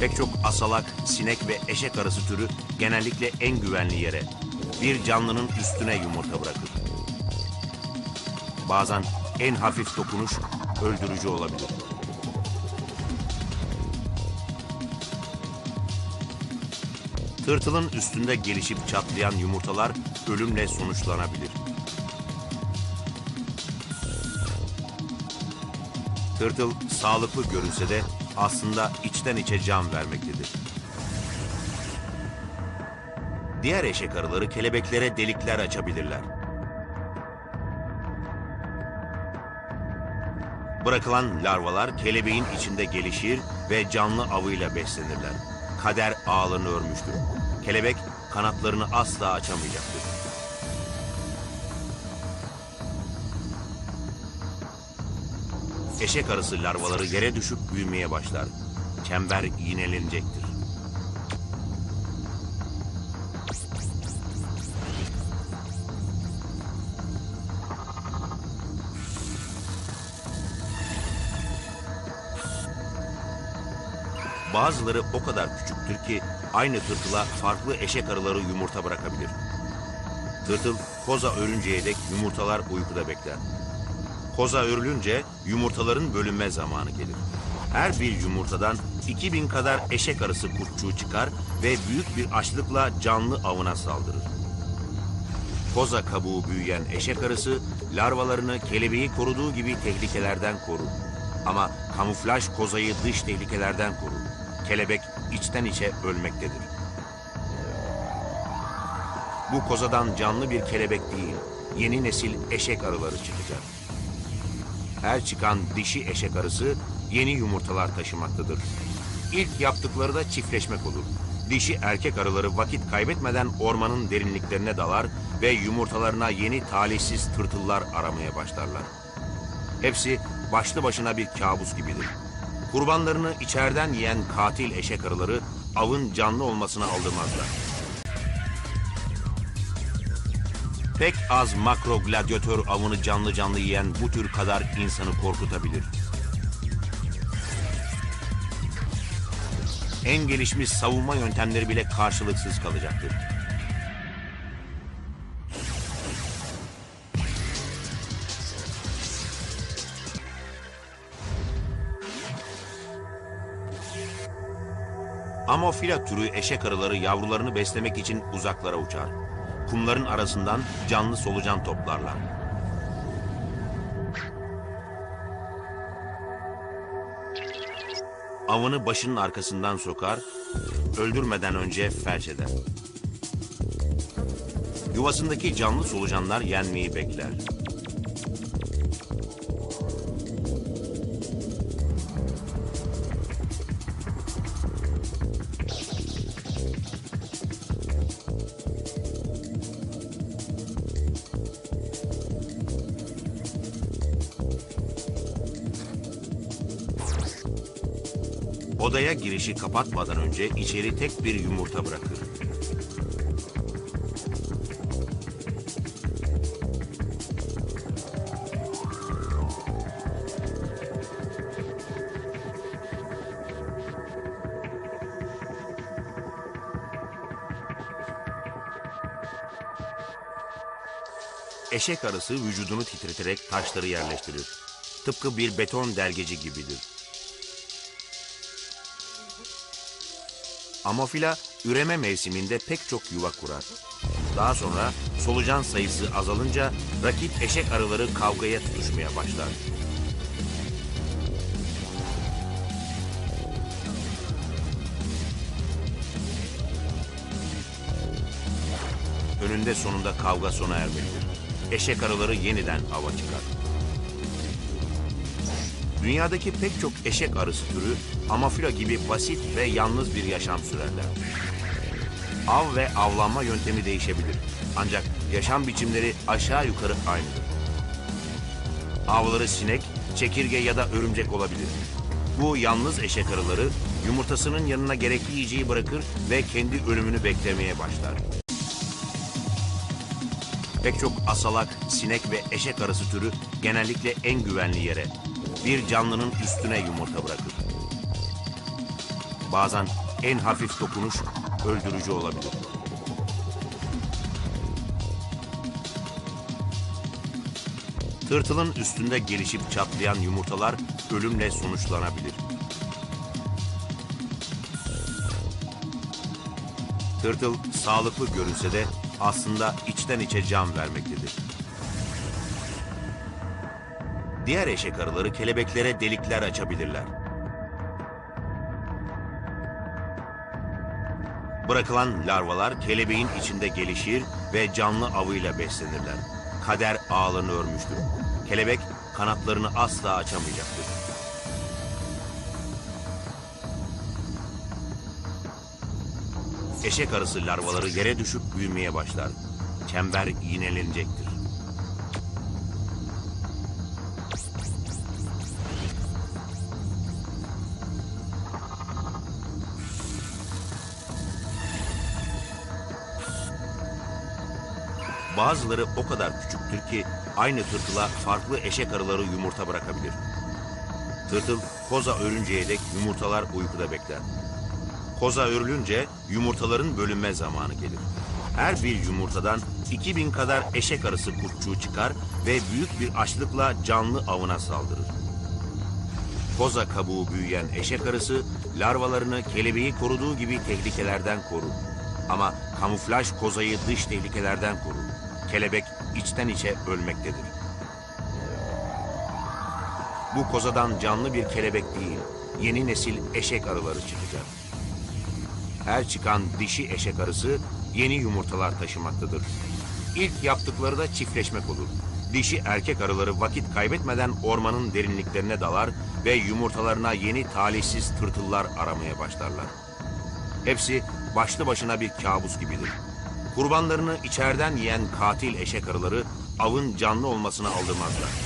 Pek çok asalak, sinek ve eşek arısı türü genellikle en güvenli yere, bir canlının üstüne yumurta bırakır. Bazen en hafif dokunuş öldürücü olabilir. Tırtılın üstünde gelişip çatlayan yumurtalar ölümle sonuçlanabilir. Tırtıl sağlıklı görünse de aslında içten içe can vermektedir. Diğer eşek arıları kelebeklere delikler açabilirler. Bırakılan larvalar kelebeğin içinde gelişir ve canlı avıyla beslenirler. Kader ağlarını örmüştür. Kelebek kanatlarını asla açamayacaktır. Eşek arısı larvaları yere düşüp büyümeye başlar. Çember iğnelenecektir. Bazıları o kadar küçüktür ki aynı tırtıla farklı eşek arıları yumurta bırakabilir. Tırtıl koza örünceye dek yumurtalar uykuda bekler. Koza örülünce yumurtaların bölünme zamanı gelir. Her bir yumurtadan 2000 kadar eşek arısı kurtçuğu çıkar ve büyük bir açlıkla canlı avına saldırır. Koza kabuğu büyüyen eşek arısı larvalarını kelebeği koruduğu gibi tehlikelerden korur. Ama kamuflaj kozayı dış tehlikelerden korur. Kelebek içten içe ölmektedir. Bu kozadan canlı bir kelebek değil, yeni nesil eşek arıları çıkacak. Her çıkan dişi eşek arısı yeni yumurtalar taşımaktadır. İlk yaptıkları da çiftleşmek olur. Dişi erkek arıları vakit kaybetmeden ormanın derinliklerine dalar ve yumurtalarına yeni talihsiz tırtıllar aramaya başlarlar. Hepsi başlı başına bir kabus gibidir. Kurbanlarını içeriden yiyen katil eşek arıları avın canlı olmasına aldırmazlar. Pek az makro gladyatör avını canlı canlı yiyen bu tür kadar insanı korkutabilir. En gelişmiş savunma yöntemleri bile karşılıksız kalacaktır. Amofila türü eşek arıları yavrularını beslemek için uzaklara uçar. Kumların arasından canlı solucan toplarlar. Avını başının arkasından sokar, öldürmeden önce felç eder. Yuvasındaki canlı solucanlar yenmeyi bekler. Odaya girişi kapatmadan önce içeri tek bir yumurta bırakır. Eşek arısı vücudunu titreterek taşları yerleştirir. Tıpkı bir beton delgeci gibidir. Amofila üreme mevsiminde pek çok yuva kurar. Daha sonra solucan sayısı azalınca rakip eşek arıları kavgaya tutuşmaya başlar. Önünde sonunda kavga sona ermelidir. Eşek arıları yeniden ava çıkar. Dünyadaki pek çok eşek arısı türü amafila gibi basit ve yalnız bir yaşam sürerler. Av ve avlanma yöntemi değişebilir. Ancak yaşam biçimleri aşağı yukarı aynıdır. Avları sinek, çekirge ya da örümcek olabilir. Bu yalnız eşek arıları yumurtasının yanına gerekli yiyeceği bırakır ve kendi ölümünü beklemeye başlar. Pek çok asalak, sinek ve eşek arısı türü genellikle en güvenli yere, bir canlının üstüne yumurta bırakır. Bazen en hafif dokunuş öldürücü olabilir. Tırtılın üstünde gelişip çatlayan yumurtalar ölümle sonuçlanabilir. Tırtıl sağlıklı görünse de aslında içten içe can vermektedir. Diğer eşek arıları kelebeklere delikler açabilirler. Bırakılan larvalar kelebeğin içinde gelişir ve canlı avıyla beslenirler. Kader ağlarını örmüştür. Kelebek kanatlarını asla açamayacaktır. Eşek arısı larvaları yere düşüp büyümeye başlar. Çember iğnelenecektir. Bazıları o kadar küçüktür ki aynı tırtıla farklı eşek arıları yumurta bırakabilir. Tırtıl koza örünceye dek yumurtalar uykuda bekler. Koza örülünce yumurtaların bölünme zamanı gelir. Her bir yumurtadan 2000 kadar eşek arısı kurtçuğu çıkar ve büyük bir açlıkla canlı avına saldırır. Koza kabuğu büyüyen eşek arısı larvalarını kelebeği koruduğu gibi tehlikelerden korur. Ama kamuflaj kozayı dış tehlikelerden korur. Kelebek içten içe ölmektedir. Bu kozadan canlı bir kelebek değil, yeni nesil eşek arıları çıkacak. Her çıkan dişi eşek arısı yeni yumurtalar taşımaktadır. İlk yaptıkları da çiftleşmek olur. Dişi erkek arıları vakit kaybetmeden ormanın derinliklerine dalar ve yumurtalarına yeni talihsiz tırtıllar aramaya başlarlar. Hepsi başlı başına bir kabus gibidir. Kurbanlarını içeriden yiyen katil eşek arıları avın canlı olmasına aldırmazlar.